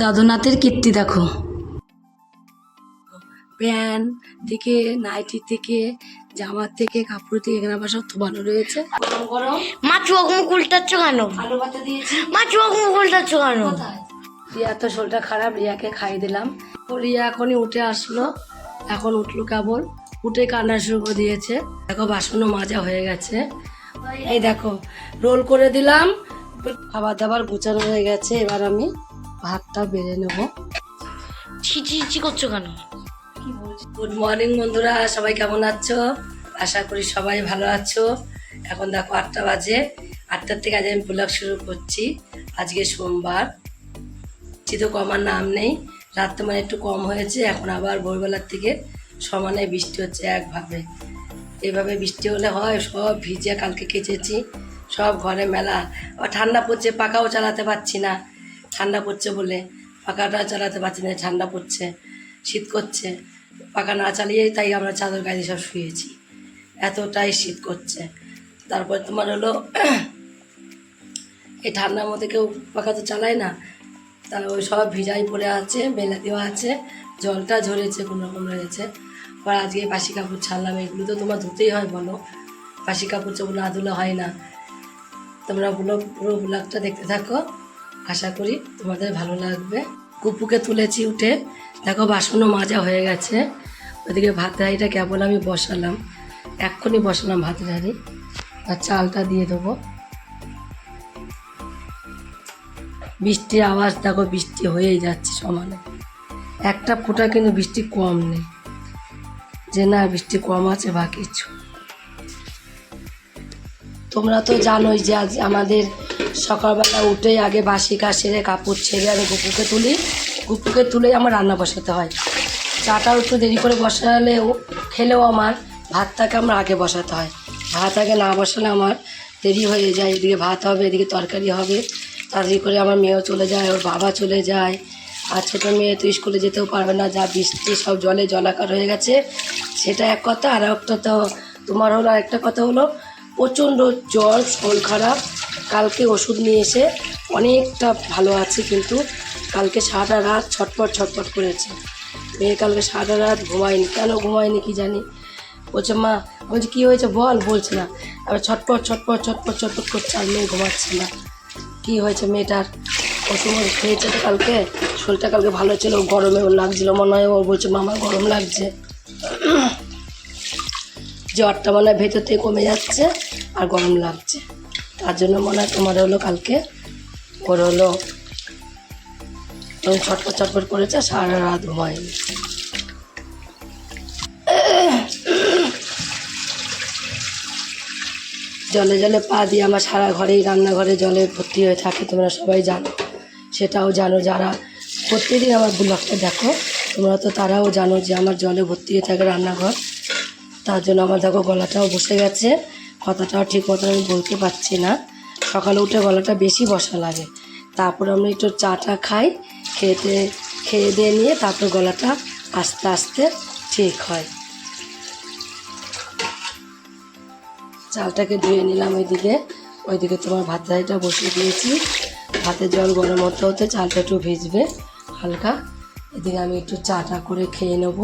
দাদুনাথের কীর্তি দেখো। প্যান্ট থেকে নাইটি থেকে জামার থেকে কাপড় থেকে এখানে আবার সব থোবানো রয়েছে। গরম গরম। মা চোখ মুখ উল্টাচ্ছ কেন? আলু ভাতে দিয়েছি। মা চোখ মুখ উল্টাচ্ছ কেন? রিয়া তো শরীরটা খারাপ রিয়াকে খাইয়ে দিলাম। ও রিয়া এখনই উঠে আসলো। এখন উঠল কেবল। উঠে কান্না শুরু করে দিয়েছে। দেখো বাসনও মাজা হয়ে গেছে। এই দেখো রোল করে দিলাম। খাবার দাবার গুছানো হয়ে গেছে এবার আমি ভাতটা বেড়ে নেব। ছিচি ছিচি করছ কেন? গুড মর্নিং বন্ধুরা সবাই কেমন আছো? আশা করি সবাই ভালো আছো। এখন দেখো আটটা বাজে। আটটার থেকে আজ আমি ব্লগ শুরু করছি। আজকে সোমবার। শীতও কমার নাম নেই। রাত মানে একটু কম হয়েছে এখন আবার ভোরবেলার থেকে সমানে বৃষ্টি হচ্ছে একভাবে। এভাবে বৃষ্টি হলে হয় সব ভিজে কালকে কেচেছি সব ঘরে মেলা। আবার ঠান্ডা পড়ছে পাকাও চালাতে পারছি না। ঠান্ডা পড়ছে বলে পাকাটা চালাতে পারছি না, ঠান্ডা পড়ছে, শীত করছে। পাকা না চালিয়েই তাই আমরা চাদর গায়ে সব শুয়েছি। এতটাই শীত করছে। তারপর তোমার হলো, এই ঠান্ডার মধ্যে কেউ পাকা তো চালায় না। তা ওই সব ভিজাই পড়ে আছে বেলা দেওয়া আছে। জলটা ঝরেছে, কোনো রকম রয়েছে। আবার আজকে বাসি কাপড় ছাড়লাম, এগুলো তো তোমার ধুতেই হয় বলো। বাসি কাপড় চোপড় না ধুলে হয় না। তোমরা ব্লগ, পুরো ব্লগটা দেখতে থাকো। আশা করি তোমাদের ভালো লাগবে। কুপুকে তুলেছি উঠে। দেখো, বাসনও মাজা হয়ে গেছে। ওইদিকে ভাত হাঁড়িটা কেবল আমি বসালাম। এক্ষুনি বসালাম ভাত হাঁড়ি আর চালটা দিয়ে দেবো। বৃষ্টির আওয়াজ, দেখো, বৃষ্টি হয়েই যাচ্ছে সমানে। একটা ফোঁটা কিন্তু বৃষ্টি কম নেই। যে না, বৃষ্টি কম আছে, বা কিছু। তোমরা তো জানোই যে আজ আমাদের সকালবেলা উঠে আগে বাসি কাজ সেরে, কাপড় ছেড়ে আমি গুপুকে তুলি। গুপুকে তুলে আমার রান্না বসাতে হয়। চাটাও একটু দেরি করে বসালেও খেলেও আমার ভাতটাকে আমার আগে বসাতে হয়। ভাত আগে না বসালে আমার দেরি হয়ে যায়। এদিকে ভাত হবে, এদিকে তরকারি হবে। তাড়াতাড়ি করে আমার মেয়েও চলে যায়, ওর বাবা চলে যায়। আর ছোটো মেয়ে তো স্কুলে যেতেও পারবে না। যা বৃষ্টি, সব জলে জলাকার হয়ে গেছে। সেটা এক কথা। আর একটা তো তোমার হলো আরেকটা কথা হলো, প্রচণ্ড জ্বর শরীর খারাপ। কালকে ওষুধ নিয়ে এসে অনেকটা ভালো আছে কিন্তু কালকে সারা রাত ছটপট ছটপট করেছে। মেয়ে কালকে সারা রাত ঘুমায়নি। কেন ঘুমায়নি কি জানি? বলছে, মা। বলছি, কী হয়েছে বল? বলছে না। আবার ছটপট ছটপট ছটপট ছটপট করছে আর মেয়ে ঘুমাচ্ছে না। কী হয়েছে মেয়েটার? ওষুধ খেয়েছে তো কালকে? শরীরটা কালকে ভালো ছিল, গরমে ওর লাগছিল মনে হয়। ও বলছে, মামা, গরম লাগছে। জ্বরটা মনে হয় ভেতর থেকে কমে যাচ্ছে আর গরম লাগছে। তার জন্য মনে হয় তোমার হলো কালকে ওর হলো ওই ছটপট ছটপট করেছে, সারা রাত ঘুমায়নি জলে জলে পা দিয়ে আমার সারা ঘরেই রান্নাঘরে জলে ভর্তি হয়ে থাকে, তোমরা সবাই জানো। সেটাও জানো যারা প্রত্যেকদিন আমার ব্লগটা দেখো, তোমরা তো তারাও জানো যে আমার জলে ভর্তি হয়ে থাকে রান্নাঘর। তার জন্য আমার দেখো গলাটাও বসে গেছে। কথাটাও ঠিক মতো আমি বলতে পারছি না। সকালে উঠে গলাটা বেশি বসা লাগে। তারপর আমরা একটু চাটা খাই, খেতে, খেয়ে দিয়ে নিয়ে তারপর গলাটা আস্তে আস্তে ঠিক হয়। চালটাকে ধুয়ে নিলাম ওইদিকে। ওইদিকে তোমার ভাত দাইটা বসিয়ে দিয়েছি। ভাতের জল গরম হতে হতে চালটা একটু ভিজবে হালকা। এদিকে আমি একটু চাটা করে খেয়ে নেব।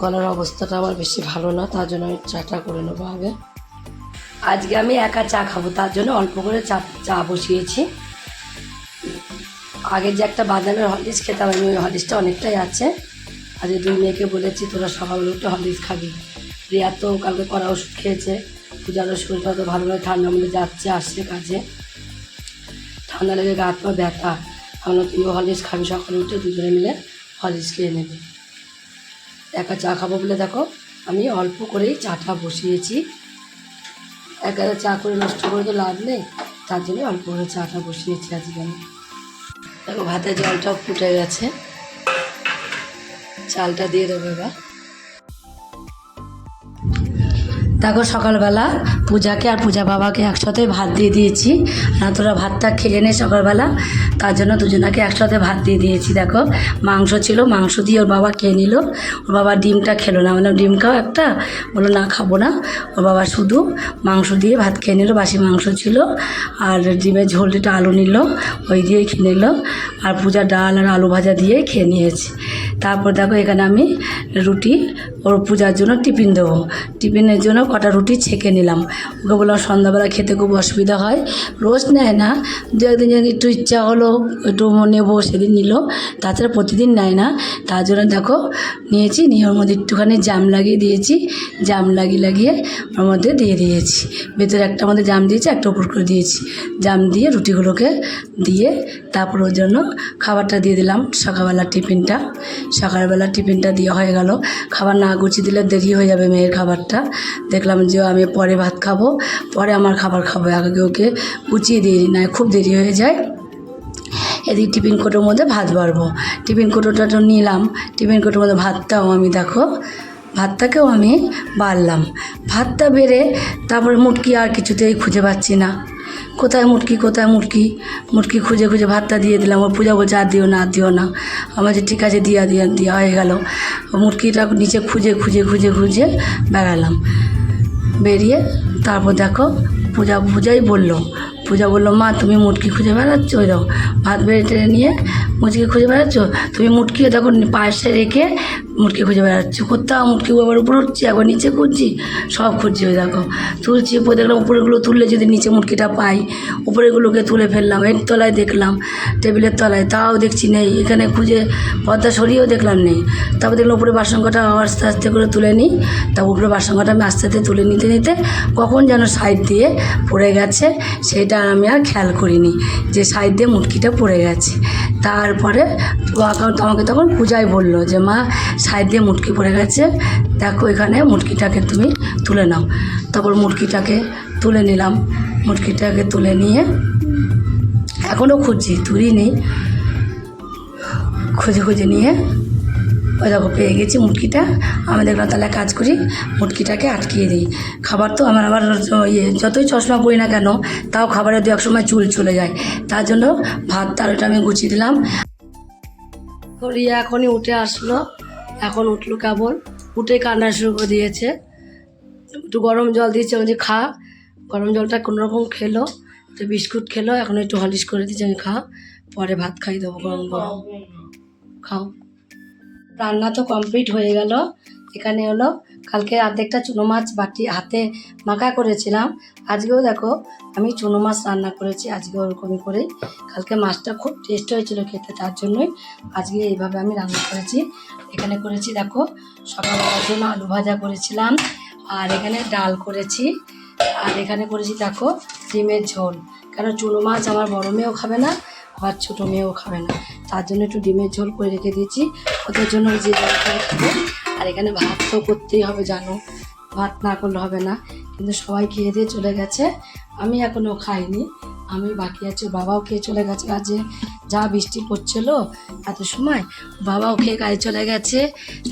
গলার অবস্থাটা আমার বেশি ভালো না, তার জন্য আমি চাটা করে নেব আগে। আজকে আমি একা চা খাব, তার জন্য অল্প করে চা চা বসিয়েছি। আগে যে একটা বাদামের হরলিক্স খেতাম, আমি ওই হরলিক্সটা অনেকটাই আছে। আজকে দুই মেয়েকে বলেছি, তোরা সকালবেলা একটু হরলিক্স খাবি। রিয়া তো কালকে করা ওষুধ খেয়েছে। পূজারও শরীরটা তো ভালো লাগে ঠান্ডা মধ্যে যাচ্ছে, আসছে কাজে। ঠান্ডা লেগে গা হাত পা ব্যথা। আমরা তুইও হরলিক্স খাবি সকালে উঠে, দুজনে মিলে হরলিক্স খেয়ে নেবে। একা চা খাব বলে দেখো, আমি অল্প করেই চাটা বসিয়েছি। একা চা করে নষ্ট করে তো লাভ নেই, তার জন্য অল্প করে চাটা বসিয়েছি আজকে আমি। দেখো, ভাতের জলটাও ফুটে গেছে। চালটা দিয়ে দেবো এবার। দেখো সকালবেলা পূজাকে আর পূজা বাবাকে একসাথে ভাত দিয়ে দিয়েছি। আর তোরা ভাতটা খেয়ে নে সকালবেলা। তার জন্য দুজনাকে একসাথে ভাত দিয়ে দিয়েছি, দেখো। মাংস ছিল, মাংস দিয়ে ওর বাবা খেয়ে নিল। ওর বাবা ডিমটা খেলো না। মানে ডিম খাও একটা? বলল, না, খাব না। ওর বাবা শুধু মাংস দিয়ে ভাত খেয়ে নিল, বাসি মাংস ছিল। আর ডিমের ঝোলটা আলু নিল, ওই দিয়ে খেয়ে নিল। আর পূজা ডাল আর আলু ভাজা দিয়ে খেয়ে নিয়েছি। তারপর দেখো, এখানে আমি রুটি, ওর পূজার জন্য টিফিন দেবো। টিফিনের জন্য কটা রুটি ছেঁকে নিলাম। ওকে বললাম, সন্ধ্যাবেলা খেতে খুব অসুবিধা হয়। রোজ নেয় না, দু একদিন যদি একটু ইচ্ছা হলো, একটু নেব, সেদিন নিল। তাছাড়া প্রতিদিন নেয় না। তার জন্য দেখো, নিয়েছি, নিয়ে ওর মধ্যে একটুখানি জাম লাগিয়ে দিয়েছি। জাম লাগিয়ে লাগিয়ে ওর মধ্যে দিয়ে দিয়েছি। ভেতরে একটা মধ্যে জাম দিয়েছি, একটা উপর করে দিয়েছি। জাম দিয়ে রুটিগুলোকে দিয়ে তারপর ওর জন্য খাবারটা দিয়ে দিলাম। সকালবেলা টিফিনটা সকালবেলা টিফিনটা দিয়ে হয়ে গেল। খাবার না গুছিয়ে দিলে দেরি হয়ে যাবে মেয়ের খাবারটা। দেখলাম যে আমি পরে ভাত খাব, পরে আমার খাবার খাব। আগে ওকে গুছিয়ে দিয়ে না খুব দেরি হয়ে যায়। এদিকে টিফিন কোটোর মধ্যে ভাত বাড়বো। টিফিন কোটোটা তো নিলাম, টিফিন কোটোর মধ্যে ভাতটাও আমি দেখো, ভাতটাকেও আমি বাড়লাম। ভাতটা বেড়ে তারপরে মুটকি আর কিছুতেই খুঁজে পাচ্ছি না। কোথায় মুটকি কোথায় মুটকি? মুটকি খুঁজে খুঁজে ভাতটা দিয়ে দিলাম। ওর পূজা বলছে, আর দিও না, আর দিও না। আমার যে ঠিক আছে, দিয়া দিয়া দেওয়া হয়ে গেল। মুটকিটা নিচে খুঁজে খুঁজে খুঁজে খুঁজে বেড়ালাম। বেরিয়ে তারপর দেখো পূজা পূজাই বলল। পূজা বলল, মা, তুমি মুটকি খুঁজে বেড়াচ্ছ? ওই দেখো, ভাত বেড়ে টেড়ে নিয়ে মুচকি খুঁজে বেড়াচ্ছ? তুমি মুটকিও দেখো, পাশে রেখে মুটকি খুঁজে বেড়াচ্ছ। কোথাও মুটকি আবার উপরে উঠছি, একবার নিচে খুঁজছি, সব খুঁজছি ওই দেখো। তুলছি উপরে, দেখলাম উপরেগুলো তুললে যদি নিচে মুটকিটা পাই উপরেগুলোকে তুলে ফেললাম, এর তলায় দেখলাম, টেবিলের তলায়, তাও দেখছি নেই, এখানে খুঁজে পর্দা সরিয়েও দেখলাম নেই। তারপর দেখলাম উপরে বাসন কটা আস্তে আস্তে করে তুলে নিই, তারপর উপরে বাসন কটা আমি আস্তে আস্তে তুলে নিতে নিতে কখন যেন সাইড দিয়ে পড়ে গেছে সেটা আমি আর খেয়াল করিনি যে সাইড দিয়ে মুটকিটা পড়ে গেছে। তারপরে আমাকে তখন পূজায় বলল যে, মা, সাইড দিয়ে মুটকি পড়ে গেছে। দেখো এখানে মুটকিটাকে তুমি তুলে নাও। তারপর মুটকিটাকে তুলে নিলাম। মুটকিটাকে তুলে নিয়ে এখনও খুঁজছি তুলি নেই খুঁজে খুঁজে নিয়ে ওই দেখো, পেয়ে গেছি মুটকিটা। আমি দেখলাম, তাহলে কাজ করি, মুটকিটাকে আটকিয়ে দিই। খাবার তো আমার আবার ইয়ে যতই চশমা পরি না কেন, তাও খাবারের দু এক সময় চুল চলে যায়। তার জন্য ভাত, তার ওটা আমি গুছিয়ে দিলাম। রিয়া এখনই উঠে আসলো। এখন উঠল কেবল। উঠে কান্না শুরু করে দিয়েছে। একটু গরম জল দিয়েছে, আমি খা। গরম জলটা কোনো রকম খেলো। তো বিস্কুট খেলো, এখন একটু হলিশ করে দিয়েছে, আমি খা। পরে ভাত খাই দেবো গরম গরম। খাও। রান্না তো কমপ্লিট হয়ে গেল। এখানে হলো কালকে অর্ধেকটা চুনো মাছ বাটি হাতে মাখা করেছিলাম। আজকেও দেখো আমি চুনো মাছ রান্না করেছি, আজকে ওরকমই করেই। কালকে মাছটা খুব টেস্ট হয়েছিল খেতে, তার জন্যই আজকে এইভাবে আমি রান্না করেছি। এখানে করেছি দেখো সকালবেলার জন্য আলু ভাজা করেছিলাম, আর এখানে ডাল করেছি। আর এখানে করেছি দেখো ডিমের ঝোল। কেন চুনো মাছ আমার বড় মেয়েও খাবে না আবার ছোটো মেয়েও খাবে না। তার জন্য একটু ডিমের ঝোল করে রেখে দিয়েছি। ওদের জন্য যে জল করে খাবে। আর এখানে ভাত তো করতেই হবে, জানো। ভাত না করলে হবে না। কিন্তু সবাই খেয়ে দিয়ে চলে গেছে। আমি এখনও খাইনি। আমি বাকি আছি। বাবাও খেয়ে চলে গেছে। কাজে যা বৃষ্টি পড়ছিল এত সময় বাবাও খেয়ে কাজে চলে গেছে।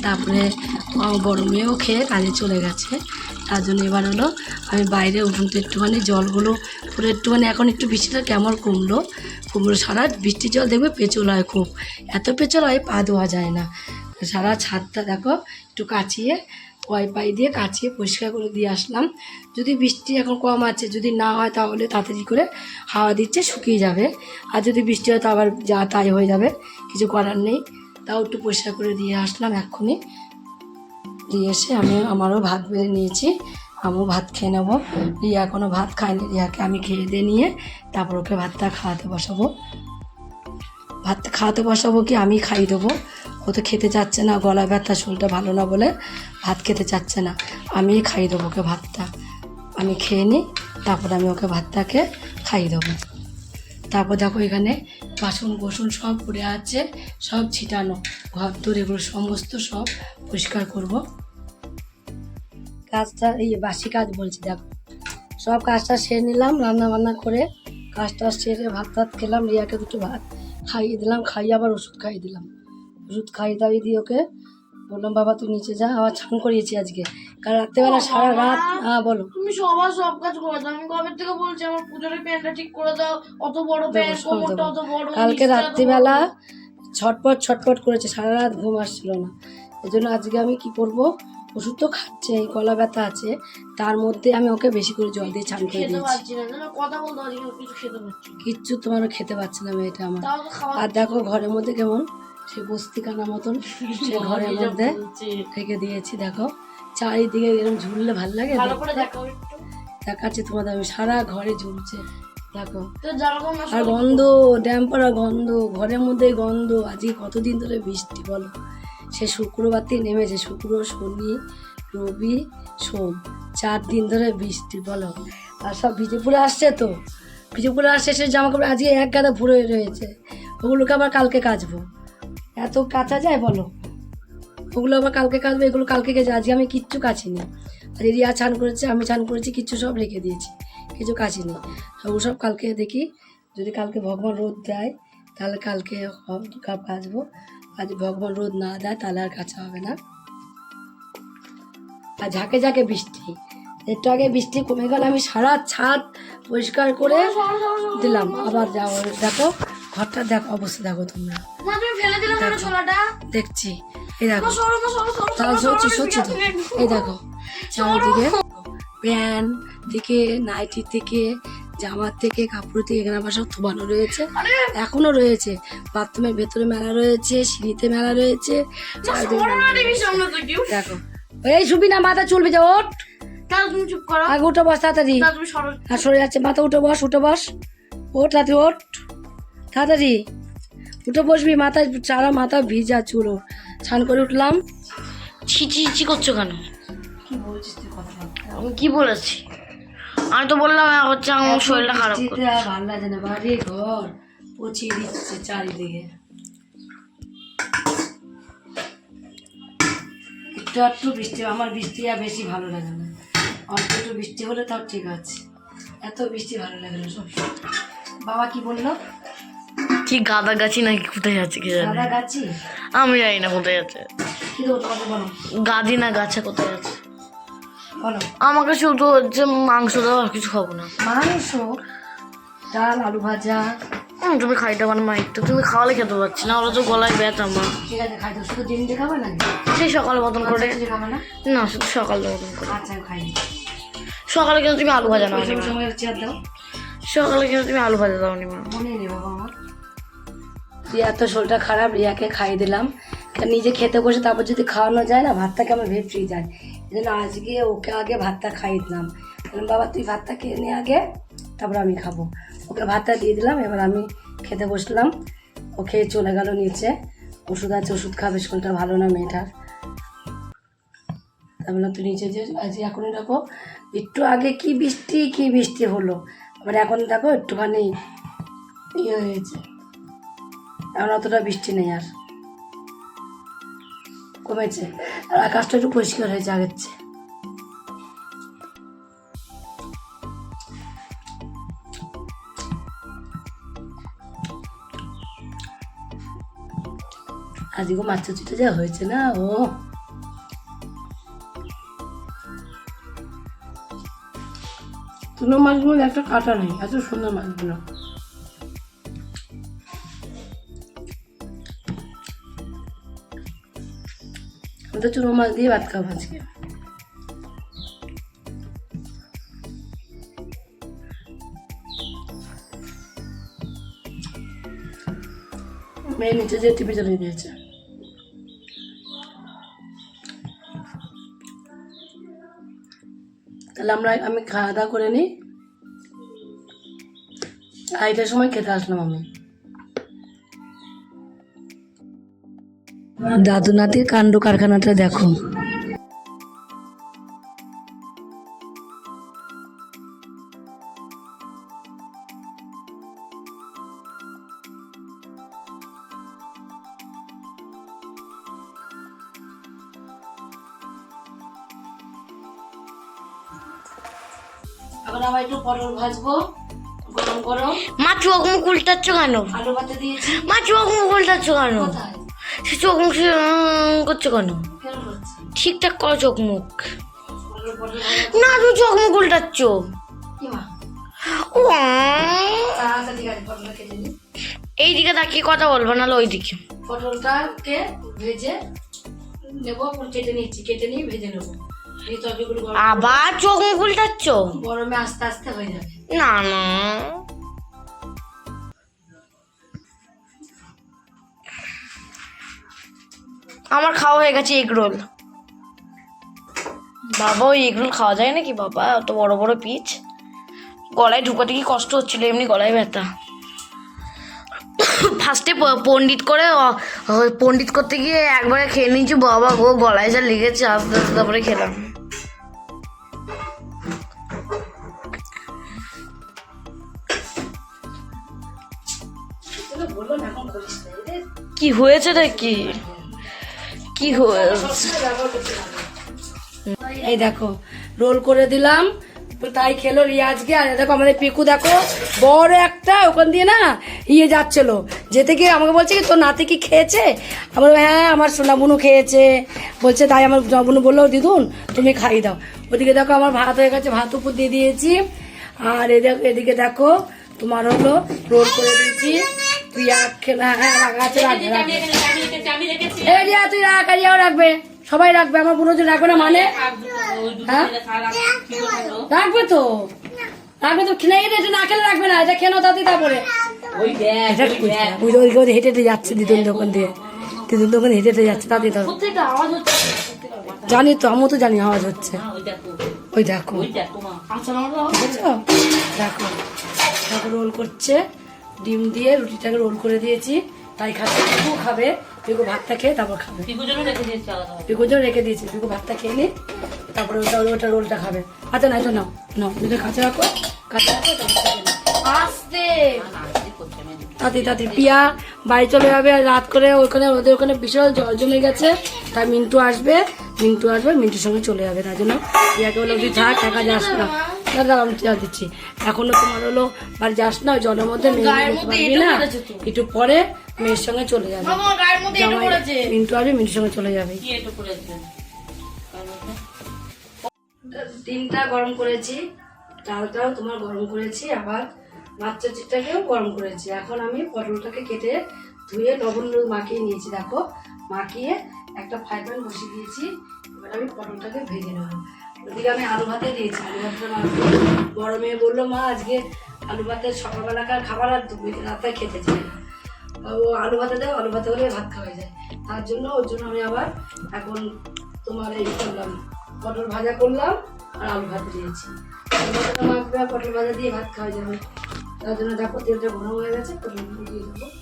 তারপরে বড় মেয়েও খেয়ে কাজে চলে গেছে। তার জন্য এবার হলো আমি বাইরে উঠোনতে একটুখানি জলগুলো পুরো একটুখানি এখন একটু বৃষ্টিটা কেমন কমলো? কমলো সারা বৃষ্টির জল দেখবে পেঁচল হয় খুব। এত পেঁচল হয় পা ধোয়া যায় না। সারা ছাদটা দেখো, একটু কাচিয়ে ওয়াইপাই দিয়ে কাচিয়ে পরিষ্কার করে দিয়ে আসলাম। যদি বৃষ্টি এখন কম আছে, যদি না হয় তাহলে তাড়াতাড়ি করে হাওয়া দিচ্ছে, শুকিয়ে যাবে। আর যদি বৃষ্টি হয় তো আবার যা তাই হয়ে যাবে, কিছু করার নেই। তাও একটু পরিষ্কার করে দিয়ে আসলাম এক্ষুনি। দিয়ে এসে আমি আমারও ভাত বেড়ে নিয়েছি, আমিও ভাত খেয়ে নেব। রিয়া এখনও ভাত খায়নি, রিয়াকে আমি খেয়ে দিয়ে নিয়ে তারপর ওকে ভাতটা খাওয়াতে বসাবো। ভাত খাওয়াতে বসাবো কি আমি খাইয়ে দেবো? ও তো খেতে চাচ্ছে না, গলা ব্যথা, শরীরটা ভালো না বলে ভাত খেতে চাচ্ছে না। আমিই খাইয়ে দেবো ওকে ভাতটা। আমি খেয়ে নিই, তারপর আমি ওকে ভাতটাকে খাইয়ে দেবো। তারপর দেখো এখানে বাসন কোসন সব পড়ে আছে, সব ছিটানো। ঘর দূর এগুলো সমস্ত সব পরিষ্কার করব। কাজটা এই বাসি কাজ বলছি দেখো। সব কাজটা সেরে নিলাম রান্না বান্না করে কাজটা সেরে ভাত টাত খেলাম রিয়াকে দুটো ভাত খাইয়ে দিলাম খাইয়ে আবার ওষুধ খাইয়ে দিলাম। ওষুধ খাইয়ে দাইয়ে দিয়ে ওকে বললাম বাবা তুই নিচে যা আবার ছান করিয়েছি আজকে। কারণ রাত্রেবেলা সারা রাত হ্যাঁ বলো। তুমি সবার সব কাজ করে দাও আমি কবে থেকে বলছি আমার পুজোর প্যান্টটা ঠিক করে দাও অত বড় প্যান্ট কোমরটা অত বড় কালকে রাত্রিবেলা ছটপট ছটপট করেছে সারা রাত ঘুম আসছিল না। এই জন্য আজকে আমি কি করব? ওষুধ তো খাচ্ছে এই গলা ব্যথা আছে তার মধ্যে আমি ওকে বেশি করে জল দিয়ে চান। করে দিয়েছি। কিচ্ছু তোমার খেতে পারছে না মেয়েটা আমার। আর দেখো ঘরের মধ্যে কেমন সে বস্তিখানা মতন সে ঘরের মধ্যে রেখে দিয়েছি দেখো। চারিদিকে এরকম ঝুললে ভালো লাগে দেখাচ্ছি তোমাদের আমি সারা ঘরে ঝুলছে দেখো। আর গন্ধ ড্যাম পড়া গন্ধ ঘরের মধ্যে গন্ধ আজকে কতদিন ধরে বৃষ্টি বলো। সে শুক্রবার থেকে নেমেছে। শুক্র, শনি, রবি, সোম। চার দিন ধরে বৃষ্টি, বলো। আর সব ভিজেপুরে আসছে তো? ভিজেপুরে আসছে সে জামা কাপড় আজকে এক গাদা ভরে রয়েছে। ওগুলোকে আবার কালকে কাচবো। এত কাচা যায় বলো? ওগুলো আবার কালকে কাচবো, এগুলো কালকে গেছে আজকে আমি কিচ্ছু কাচিনি। আর রিয়া চান করেছে, আমি চান করেছি, কিচ্ছু সব রেখে দিয়েছি। কিছু কাচিনি। ওগুলো সব কালকে দেখি, যদি কালকে ভগবান রোদ দেয়, তাহলে কালকে কাচবো। যদি ভগবান রোদ না দেয় তাহলে আর কাচা হবে না। আর ঝাঁকে ঝাঁকে বৃষ্টি। একটু আগে বৃষ্টি কমে গেল আমি সারা ছাদ পরিষ্কার করে দিলাম। আবার যাও দেখো ঘরটা দেখো অবস্থা দেখো তোমরা। দেখছি। এই দেখো। তাহলে সচ্ছি সচ্ছি তো। এই দেখো চারিদিকে প্যান্ট থেকে নাইটি থেকে জামার থেকে কাপড় থেকে এখানে আবার সব থোবানো রয়েছে। এখনও রয়েছে। বাথরুমের ভেতরে মেলা রয়েছে সিঁড়িতে মেলা রয়েছে। দেখো এই শুবি না মাথা চলবে যা ওঠ। তাহলে তুমি চুপ করো। আগে উঠে বস তাড়াতাড়ি। তুমি সরো। যাচ্ছে। মাথা উঠে বস উঠে বস। ওঠ তাড়াতাড়ি ওঠ। তাড়াতাড়ি। উঠে বসবি মাথায় সারা মাথা ভিজা চুল। স্নান করে উঠলাম। ছিচি ছিচি করছ কেন? কি বলছিস কথা? আমি কি বলেছি? আমি তো বললাম হচ্ছে আমার শরীরটা খারাপ। করছে ভালো লাগে না বাড়ি ঘর পচিয়ে দিচ্ছে চারিদিকে। একটু একটু বৃষ্টি আমার বৃষ্টি আর বেশি ভালো লাগে না। অল্প একটু বৃষ্টি হলে তাও ঠিক আছে। এত বৃষ্টি ভালো লাগে না সব বাবা কি বলল? কি গাদা গাছি নাকি কোথায় যাচ্ছে কে জানে। দাদা গাছি? আমি জানি না কোথায় আছে কি তোমাকে বলো। গাদি না গাছে কোথায় যাচ্ছে। বলো। আমাকে শুধু হচ্ছে মাংস দাও আর কিছু খাব না। মাংস ডাল আলু ভাজা। হুম, তুমি খাইতে পারো না একটু। তুমি খাওয়ালে খেতে পারছি না ওরা তো গলায় ব্যথা আমার ঠিক আছে খাই তো শুধু দিয়ে খাবে না সেই সকাল মতন করে। না? শুধু সকাল মতন করে। আচ্ছা খাই সকালে কিন্তু তুমি আলু ভাজা নাও দাও। সকালে কিন্তু তুমি আলু ভাজা দাও নি মা। মনে নেই বাবা আমার। রিয়া তো শরীরটা খারাপ রিয়াকে খাইয়ে দিলাম। নিজে খেতে বসে তারপর যদি খাওয়ানো যায় না ভাতটা কেমন ভেপড়ি যায়। জন্য আজকে ওকে আগে ভাতটা খাইয়ে দিলাম বললাম বাবা তুই ভাতটা খেয়ে নে আগে তারপর আমি খাব ওকে ভাতটা দিয়ে দিলাম এবার আমি খেতে বসলাম ও খেয়ে চলে গেল নিচে। ওষুধ আছে, ওষুধ খাবে, শরীরটা ভালো না মেয়েটার। তা বললাম, তুই নিচে যে, আজ এখন দেখো একটু আগে কি বৃষ্টি কি বৃষ্টি হলো? আবার এখন দেখো একটুখানি ইয়ে হয়েছে। এখন অতটা বৃষ্টি নেই আর। কমেছে। আর আকাশটা একটু পরিষ্কার হয়েছে আগের চেয়ে। আজকে মাছ চুচিটা যা হয়েছে না, ও। তুলো মাছগুলো একটা কাটা নেই, এত সুন্দর মাছগুলো। তো চুনো মাছ দিয়ে ভাত খাব আজকে। মেয়ে নিচে যে টিভি চালিয়ে দিয়েছে। তাহলে আমরা আমি খাওয়া দাওয়া করে নিই। আড়াইটার সময় খেতে আসলাম আমি। দাদু নাতির কাণ্ড কারখানাটা দেখো। আবার আবার একটু পটল ভাজবো গরম গরম মা চোখ মুখ উল্টাচ্ছ কেন? আলু ভাতে দিয়েছি। মা চোখ মুখ উল্টাচ্ছ কেন? কোথায়? চোখ মুখ সে, করছ কেন? ঠিকঠাক করো চোখ মুখ। না তুমি চোখ মুখ উল্টাচ্ছ। কি ও আচ্ছা ঠিক আছে পটলটা কেটে নিই এই দিকে তাকিয়ে কথা বলব নাহলে ওই দিকে পটলটাকে ভেজে নেব কেটে নিচ্ছি কেটে নিয়ে ভেজে নেব। আবার চোখ মুখ উল্টাচ্ছ? গরমে আস্তে আস্তে হয়ে যাবে। না না। আমার খাওয়া হয়ে গেছে এগ রোল। বাবা ওই এগ রোল খাওয়া যায় নাকি? বাবা অত বড় বড় পিচ। গলায় ঢুকাতে কি কষ্ট হচ্ছিল? এমনি গলায় ব্যথা। ফার্স্টে পণ্ডিত করে পণ্ডিত করতে গিয়ে একবারে খেয়ে নিয়েছি। বাবা গো গলায় যা লেগেছে আস্তে আস্তে তারপরে খেলাম। কি হয়েছে নাকি? কি এই দেখো রোল করে দিলাম, তাই খেলো রিয়াজকে আর দেখো আমাদের পিকু, দেখো, বড় একটা, ওখান দিয়ে না ইয়ে যাচ্ছিল। যেতে গিয়ে আমাকে বলছে কি, তোর নাতি কি খেয়েছে? আমার হ্যাঁ আমার সোনা বুনু খেয়েছে। বলছে, তাই আমার সোনা বুনু বলল, দিদুন, তুমি খাই দাও। ওদিকে দেখো, আমার ভাত হয়ে গেছে, ভাত উপর দিয়ে দিয়েছি। আর এদিকে দেখো, তোমার হলো রোল করে দিয়েছি। খেলো হ্যাঁ হ্যাঁ রাখা আছে। রাখবে তুই রাখ রাখবে। সবাই রাখবে আমার বুনো যদি রাখবে না মানে? হ্যাঁ? রাখবে তো? রাখবে তো খেলে এটা না খেলে রাখবে না এটা খেলো তাতে তারপরে। হেঁটে হেঁটে যাচ্ছে দিদুন দোকান দিয়ে। দিদুন দোকান হেঁটে হেঁটে যাচ্ছে তাতে তার। জানি তো আমিও তো জানি আওয়াজ হচ্ছে। ওই দেখো? দেখো। দেখো রোল করছে। ডিম দিয়ে রুটিটাকে রোল করে দিয়েছি। তাই খাচ্ছে। পিকু খাবে। পিকু ভাতটা খেয়ে তারপর খাবে। পিকুর জন্য রেখে দিয়েছি পিকু ভাতটা খেয়ে নি। তারপরে ওটা ওটা রোলটা খাবে। আচ্ছা না এটা নাও। নাও এটা কাঁচা রাখো। কাঁচা রাখো তারপর আস্তে! তাতে তাতে পিয়া বাড়ি চলে যাবে আর রাত করে ওখানে ওদের ওখানে বিশাল জল জমে গেছে। তাই মিন্টু আসবে। মিন্টু আসবে মিন্টুর সঙ্গে চলে যাবে তাই জন্য পিয়াকে বলল তুই থাক একা যাস না। দাঁড়া আমি চেয়ার দিচ্ছি। এখনও তোমার হলো বাড়ি যাস না জলের মধ্যে পারবি না? একটু পরে মেয়ের সঙ্গে চলে যাবে। মিন্টু আসবে মিন্টুর সঙ্গে চলে যাবে। ডিমটা গরম করেছি ডালটাও তোমার গরম করেছি আবার বাচ্চা চিটটাকেও গরম করেছি। এখন আমি পটলটাকে কেটে ধুয়ে লবণ মাখিয়ে নিয়েছি, দেখো। মাখিয়ে একটা ফ্রাই প্যান বসিয়ে দিয়েছি। এবার আমি পটলটাকে ভেজে নেব। ওদিকে আমি আলু ভাতে দিয়েছি। আলু ভাতটা বড় মেয়ে বলল, মা, আজকে আলু ভাতে সকালবেলাকার খাবার আর রাতে খেতে চাই ও আলু ভাতে দেয় আলু ভাতে হলে ভাত খাওয়া যায়। তার জন্য, ওর জন্য আমি আবার এখন তোমার এই করলাম, পটল ভাজা করলাম আর আলু ভাত দিয়েছি।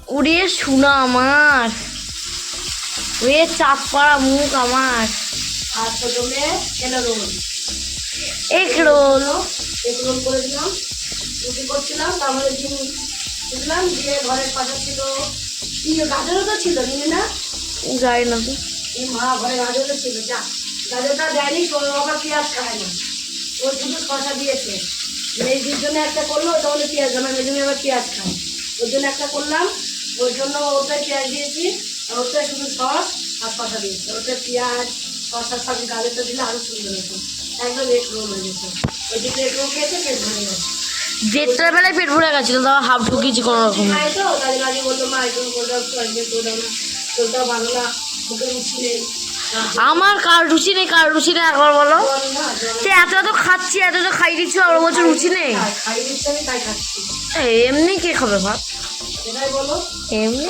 উড়িয়ে শোনা আমার। ওয়ে চাপ পড়া মুখ আমার। আর প্রথমে কেন রোল এক রোল। এক করে দিলাম করছিলাম তারপরে ডিম দিলাম দিয়ে ঘরের পাশে ছিল গাজরও তো। ছিল না যাই না তো মা ঘরে গাজরও ছিল, যা। গাজরটা দেয়নি কোনো আবার পেঁয়াজ খায় না। ও শুধু শশা দিয়েছে। মেয়েদের জন্য একটা করল ওটা হলো পেঁয়াজ। আমার জন্য আবার পেঁয়াজ খায় ওর জন্য একটা করলাম ওর জন্য ওটাই পেঁয়াজ দিয়েছি আর ওটাই শুধু সস আর শশা দিয়েছি। ওটা পেঁয়াজ শশার সাথে গাজরটা দিলে আরও সুন্দর হতো। একদম এক রোল হয়ে যেত ওই দিকে এক রোল খেয়েছে পেট ভরে গেছে। দেড়টার বেলায় পেট ভরে গেছিল তাও হাফ ঢুকিয়েছি কোনো রকম। খায় তো তাই মাঝে বলল মা একদম করে দাও একদম করে দাও না তোরটাও ভালো না মুখে নেই। আমার কার রুচি নেই কার রুচি নেই একবার বলো। সে এত এত খাচ্ছি এত এত খাই দিচ্ছি আর বছর রুচি নেই? এই, এমনি কে খাবে ভাত? এমনি?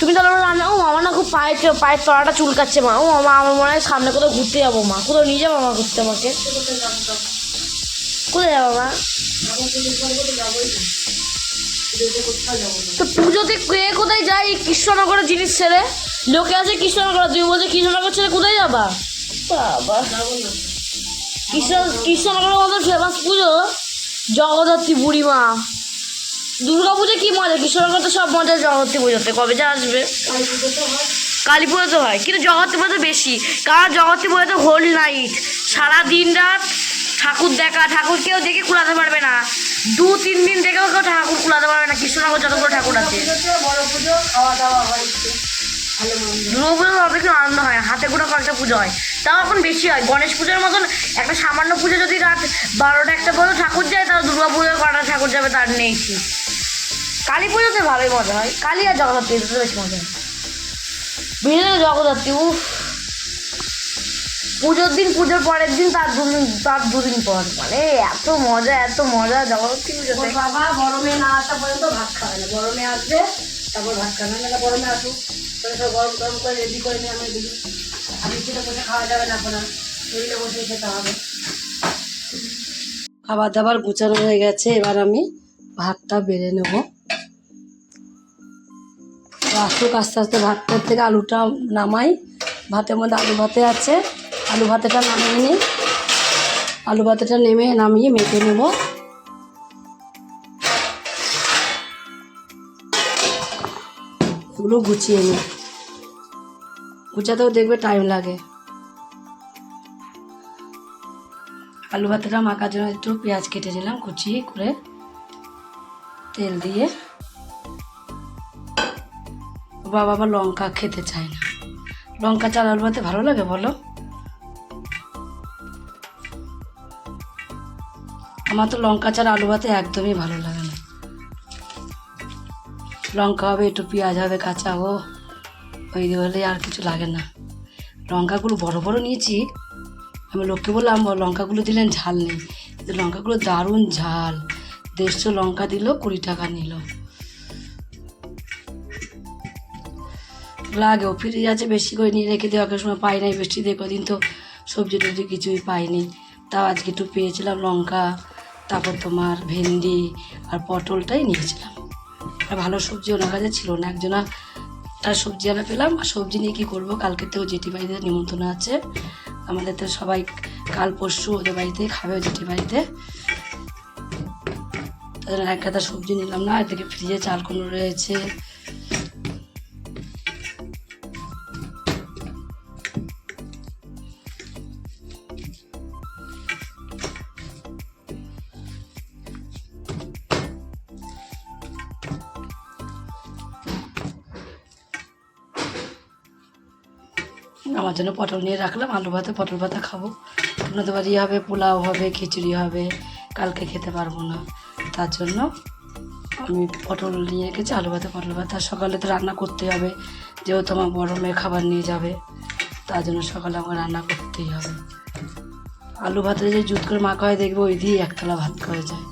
তুমি তাহলে বলো রান্না ও আমার না খুব পায়ের পায়ের তলাটা চুলকাচ্ছে মা। ও মামা আমার মনে হয় সামনে কোথাও ঘুরতে যাব মা। কোথাও নিয়ে যাব মা ঘুরতে আমাকে? কোথায় যাব? মা? তো পুজোতে কে কোথায় যায় এই কৃষ্ণনগরের জিনিস ছেড়ে? লোকে আছে কৃষ্ণনগর তুমি বলছো কৃষ্ণনগর ছেড়ে কোথায় যাবা? বাবা। কৃষ্ণ কৃষ্ণনগরের মতো ফেমাস পুজো? জগদ্ধাত্রী বুড়িমা। দুর্গা পুজো কি মজা? কৃষ্ণনগর তো সব মজা জগদ্ধাত্রী পুজোতে। কবে যা আসবে? কালী পুজো তো হয়। কিন্তু জগদ্ধাত্রী পুজো বেশি। কারণ জগদ্ধাত্রী পুজো তো হোল নাইট। সারা দিন রাত ঠাকুর দেখা, ঠাকুর কেউ দেখে কুলাতে পারবে না। দু, তিন দিন দেখেও কেউ ঠাকুর কুলাতে পারবে না। কৃষ্ণনগর যতগুলো ঠাকুর আছে। দুর্গা পুজো অত আনন্দ হয়, হাতে গোটা কয়েকটা পুজো হয়। তাও এখন বেশি হয়। গণেশ পুজোর মতন একটা সামান্য পুজো যদি রাত বারোটা একটা পর্যন্ত ঠাকুর যায়, তাহলে দুর্গা পুজোর কটা ঠাকুর যাবে তার নেই ঠিক কালী পুজোতে ভালোই মজা হয়। কালী আর জগদ্ধাত্রী বেশ মজা হয়। করে জগদ্ধাত্রী, উফ। পুজোর দিন পুজোর পরের দিন তার দুদিন তার দুদিন পর। মানে এত মজা এত মজা পুজোতে। বাবা গরমে না আসা পর্যন্ত ভাত খাবে না। গরমে আসবে তারপর ভাত খাবে। না গরমে আসুক। তাহলে সব গরম গরম করে রেডি করে নিয়ে আমি বসে খাওয়া যাবে না। এখন আর বসে খেতে হবে। খাবার দাবার গুছানো হয়ে গেছে। এবার আমি ভাতটা বেড়ে নেব। আসুক আস্তে আস্তে ভাতটার থেকে আলুটা নামাই। ভাতের মধ্যে আলু ভাতে আছে। আলু ভাতেটা নামিয়ে নিই। আলু ভাতেটা নেমে নামিয়ে মেখে নেব। এগুলো গুছিয়ে নিই। গুছাতেও দেখবে টাইম লাগে। আলু ভাতেটা মাখার জন্য একটু পেঁয়াজ কেটে নিলাম, কুচিয়ে করে তেল দিয়ে। বাবা আবার লঙ্কা খেতে চায় না। লঙ্কা চাল, আলু ভাতে ভালো লাগে বলো? আমার তো লঙ্কা চাল আলু ভাতে একদমই ভালো লাগে না। লঙ্কা হবে, একটু পেঁয়াজ হবে, কাঁচা ও, ওই হলে আর কিছু লাগে না। লঙ্কাগুলো বড় বড় নিয়েছি। আমি লোককে বললাম লঙ্কাগুলো দিলেন, ঝাল নেই। লঙ্কাগুলো দারুণ ঝাল। দেড়শো লঙ্কা দিল, কুড়ি টাকা নিল। লাগে, ও ফ্রিজ আছে, বেশি করে নিয়ে রেখে দেওয়া সময় পাই নাই বৃষ্টি দিয়ে কদিন তো সবজি টবজি কিছুই পাইনি। তাও আজকে একটু পেয়েছিলাম লঙ্কা। তারপর তোমার ভেন্ডি আর পটলটাই নিয়েছিলাম। আর ভালো সবজি ওনার কাছে ছিল না। একজনা তার সবজি আনা পেলাম। আর সবজি নিয়ে কী করব? কালকে তো জেঠি বাড়িতে নিমন্ত্রণ আছে। আমাদের তো সবাই কাল পরশু ওদের বাড়িতেই খাবে জেঠি বাড়িতে তাদের এক গাদা সবজি নিলাম না। এদিকে ফ্রিজে চাল কোনো রয়েছে। আমার জন্য পটল নিয়ে রাখলাম, আলু ভাতে, পটল ভাতা খাব। আপনাদের বাড়ি হবে, পোলাও হবে, খিচুড়ি হবে, কালকে খেতে পারব না। তার জন্য আমি পটল নিয়ে রেখেছি, আলু ভাতে, পটল ভাত। আর সকালে তো রান্না করতেই হবে, যেহেতু আমার বড় মেয়ে খাবার নিয়ে যাবে, তার জন্য সকালে আমাকে রান্না করতেই হবে। আলু ভাতে যে জুত করে মাখা হয়, দেখবে ওই দিয়ে একতলা ভাত করে যায়।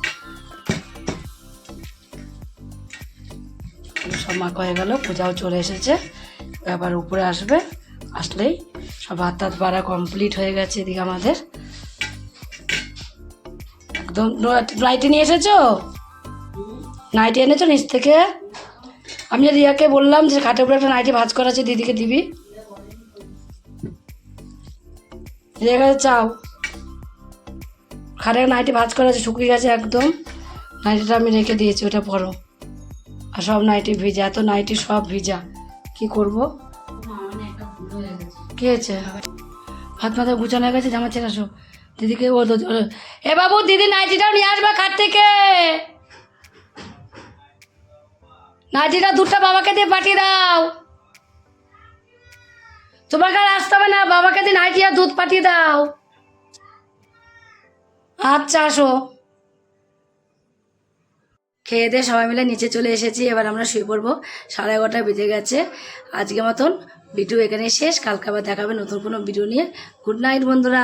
সব মাখা হয়ে গেল, পূজাও চলে এসেছে, এবার উপরে আসবে, আসলেই হাত হাত বাড়া কমপ্লিট হয়ে গেছে এদিকে আমাদের। একদম নাইটি নিয়ে এসেছ? নাইটি এনেছো নিচ থেকে? আমি রিয়াকে বললাম যে খাটের উপরে একটা নাইটি ভাজ করা আছে দিদিকে দিবি। রিয়া চাও। খাটের নাইটি ভাজ করা আছে শুকিয়ে গেছে একদম। নাইটিটা আমি রেখে দিয়েছি, ওটা পরো। আর সব নাইটি ভিজা, এত নাইটি সব ভিজা। কি করব? কি হয়েছে? হাত মাথা গুছানো হয়ে গেছে, জামা ছেড়ে আসো। দিদিকে ও এ বাবু, দিদি নাইটিটাও নিয়ে আসবে খাট থেকে। নাইটিটা দুধটা বাবাকে দিয়ে পাঠিয়ে দাও। তোমাকে আর আসতে হবে না, বাবাকে দিয়ে নাইটি দুধ পাঠিয়ে দাও। আচ্ছা আসো। খেয়ে দিয়ে সবাই মিলে নিচে চলে এসেছি, এবার আমরা শুয়ে পড়ব। সাড়ে এগারোটা বেজে গেছে। আজকে মতন ভিডিও এখানে শেষ। কালকে আবার দেখাবে নতুন কোনো ভিডিও নিয়ে। গুড নাইট বন্ধুরা।